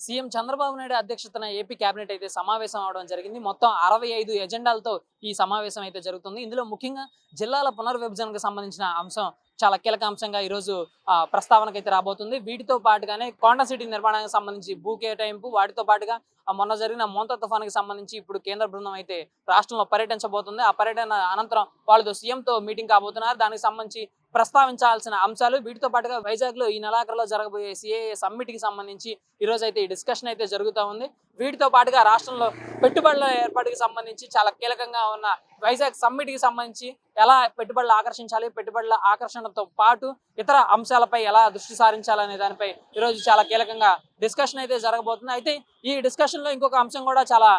CM Chandrababu Naidu అధ్యక్షతన AP cabinet అయితే సమావేశం అవడం జరిగింది. మొత్తం అరవై ఐదు ఎజెండాలతో ఈ సమావేశం అయితే జరుగుతుంది. ఇందులో ముఖ్యంగా జిల్లాల పునర్విభజనకు సంబంధించిన అంశం చాలా కీలక అంశంగా ఈరోజు ఆ, ప్రస్తావనకు అయితే రాబోతుంది. వీటితో పాటుగానే కోండ సిటీ నిర్మాణానికి సంబంధించి భూ కేటాయింపు వాటితో పాటుగా మొన్న జరిగిన మోంత తుఫానికి సంబంధించి ఇప్పుడు కేంద్ర బృందం అయితే రాష్ట్రంలో పర్యటించబోతుంది. ఆ పర్యటన అనంతరం వాళ్ళతో సీఎంతో మీటింగ్ కాబోతున్నారు. దానికి సంబంధించి ప్రస్తావించాల్సిన అంశాలు. వీటితో పాటుగా వైజాగ్లో ఈ నెలాఖరులో జరగబోయే సిఏఏ సమ్మిట్కి సంబంధించి ఈ రోజు అయితే ఈ డిస్కషన్ అయితే జరుగుతూ ఉంది. వీటితో పాటుగా రాష్ట్రంలో పెట్టుబడుల ఏర్పాటుకి సంబంధించి చాలా కీలకంగా ఉన్న వైజాగ్ సమ్మిట్కి సంబంధించి ఎలా పెట్టుబడులు ఆకర్షించాలి పెట్టుబడుల ఆకర్షణతో పాటు ఇతర అంశాలపై ఎలా దృష్టి సారించాలనే దానిపై ఈరోజు చాలా కీలకంగా డిస్కషన్ అయితే జరగబోతుంది. అయితే ఈ డిస్కషన్లో ఇంకొక అంశం కూడా చాలా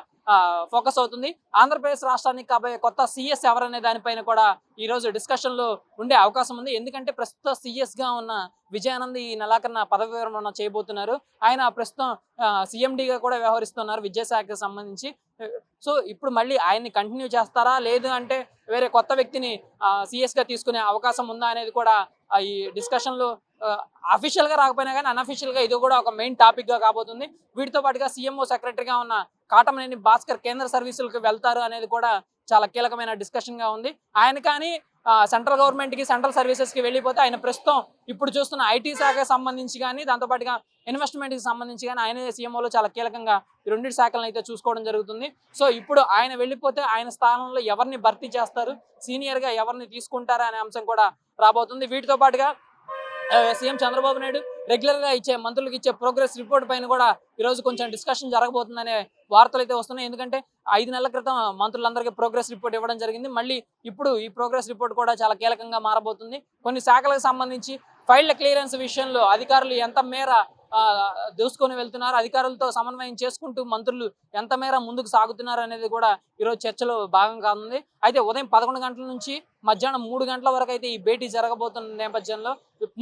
ఫోకస్ అవుతుంది. ఆంధ్రప్రదేశ్ రాష్ట్రానికి కాబోయే కొత్త సిఎస్ ఎవరనే దానిపైన కూడా ఈ రోజు డిస్కషన్లో ఉండే అవకాశం ఉంది. ఎందుకంటే ప్రస్తుత సిఎస్గా ఉన్న విజయానంద్ ఈ నెలాఖరున పదవి విరమణ చేయబోతున్నారు. ఆయన ప్రస్తుతం సీఎండీగా కూడా వ్యవహరిస్తున్నారు విద్యాశాఖకు సంబంధించి. సో ఇప్పుడు మళ్ళీ ఆయన్ని కంటిన్యూ చేస్తారా? లేదు అంటే వేరే కొత్త వ్యక్తిని సిఎస్గా తీసుకునే అవకాశం ఉందా అనేది కూడా ఈ డిస్కషన్లో గా రాకపోయినా కానీ అన్అఫీషియల్గా ఇది కూడా ఒక మెయిన్ టాపిక్గా కాబోతుంది. వీటితో పాటుగా సీఎంఓ సెక్రటరీగా ఉన్న కాటమనేని భాస్కర్ కేంద్ర సర్వీసులకు వెళ్తారు అనేది కూడా చాలా కీలకమైన డిస్కషన్గా ఉంది. ఆయన కానీ సెంట్రల్ గవర్నమెంట్కి సెంట్రల్ సర్వీసెస్కి వెళ్ళిపోతే ఆయన ప్రస్తుతం ఇప్పుడు చూస్తున్న ఐటీ శాఖకు సంబంధించి కానీ దాంతోపాటుగా ఇన్వెస్ట్మెంట్కి సంబంధించి కానీ ఆయన సీఎంఓలో చాలా కీలకంగా ఈ రెండింటి శాఖలను అయితే చూసుకోవడం జరుగుతుంది. సో ఇప్పుడు ఆయన వెళ్ళిపోతే ఆయన స్థానంలో ఎవరిని భర్తీ చేస్తారు? సీనియర్గా ఎవరిని తీసుకుంటారా అనే అంశం కూడా రాబోతుంది. వీటితో పాటుగా సీఎం చంద్రబాబు నాయుడు రెగ్యులర్గా ఇచ్చే మంత్రులకు ఇచ్చే ప్రోగ్రెస్ రిపోర్ట్ పైన కూడా ఈ రోజు కొంచెం డిస్కషన్ జరగబోతుందనే వార్తలు అయితే వస్తున్నాయి. ఎందుకంటే ఐదు నెలల క్రితం మంత్రులందరికీ ప్రోగ్రెస్ రిపోర్ట్ ఇవ్వడం జరిగింది. మళ్ళీ ఇప్పుడు ఈ ప్రోగ్రెస్ రిపోర్ట్ కూడా చాలా కీలకంగా మారబోతుంది. కొన్ని శాఖలకు సంబంధించి ఫైళ్ళ క్లియరెన్స్ విషయంలో అధికారులు ఎంత మేర దూసుకొని వెళ్తున్నారు. అధికారులతో సమన్వయం చేసుకుంటూ మంత్రులు ఎంత మేర ముందుకు సాగుతున్నారు అనేది కూడా ఈరోజు చర్చలో భాగం కానుంది అయితే ఉదయం పదకొండు గంటల నుంచి మధ్యాహ్నం మూడు గంటల వరకు అయితే ఈ భేటీ జరగబోతున్న నేపథ్యంలో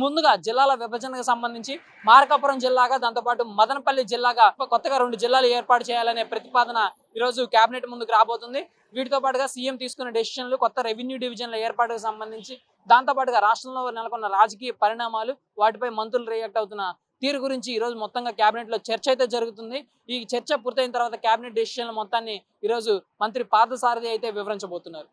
ముందుగా జిల్లాల విభజనకు సంబంధించి మార్కాపురం జిల్లాగా దాంతోపాటు మదనపల్లి జిల్లాగా కొత్తగా రెండు జిల్లాలు ఏర్పాటు చేయాలనే ప్రతిపాదన ఈరోజు కేబినెట్ ముందుకు రాబోతుంది. వీటితో పాటుగా సీఎం తీసుకున్న డెసిషన్లు కొత్త రెవెన్యూ డివిజన్ల ఏర్పాటుకు సంబంధించి దాంతో పాటుగా రాష్ట్రంలో నెలకొన్న రాజకీయ పరిణామాలు వాటిపై మంత్రులు రియాక్ట్ అవుతున్న తీరు గురించి ఈరోజు మొత్తంగా కేబినెట్లో చర్చ అయితే జరుగుతుంది. ఈ చర్చ పూర్తయిన తర్వాత కేబినెట్ డెసిషన్ల మొత్తాన్ని ఈ రోజు మంత్రి పార్థసారథి అయితే వివరించబోతున్నారు.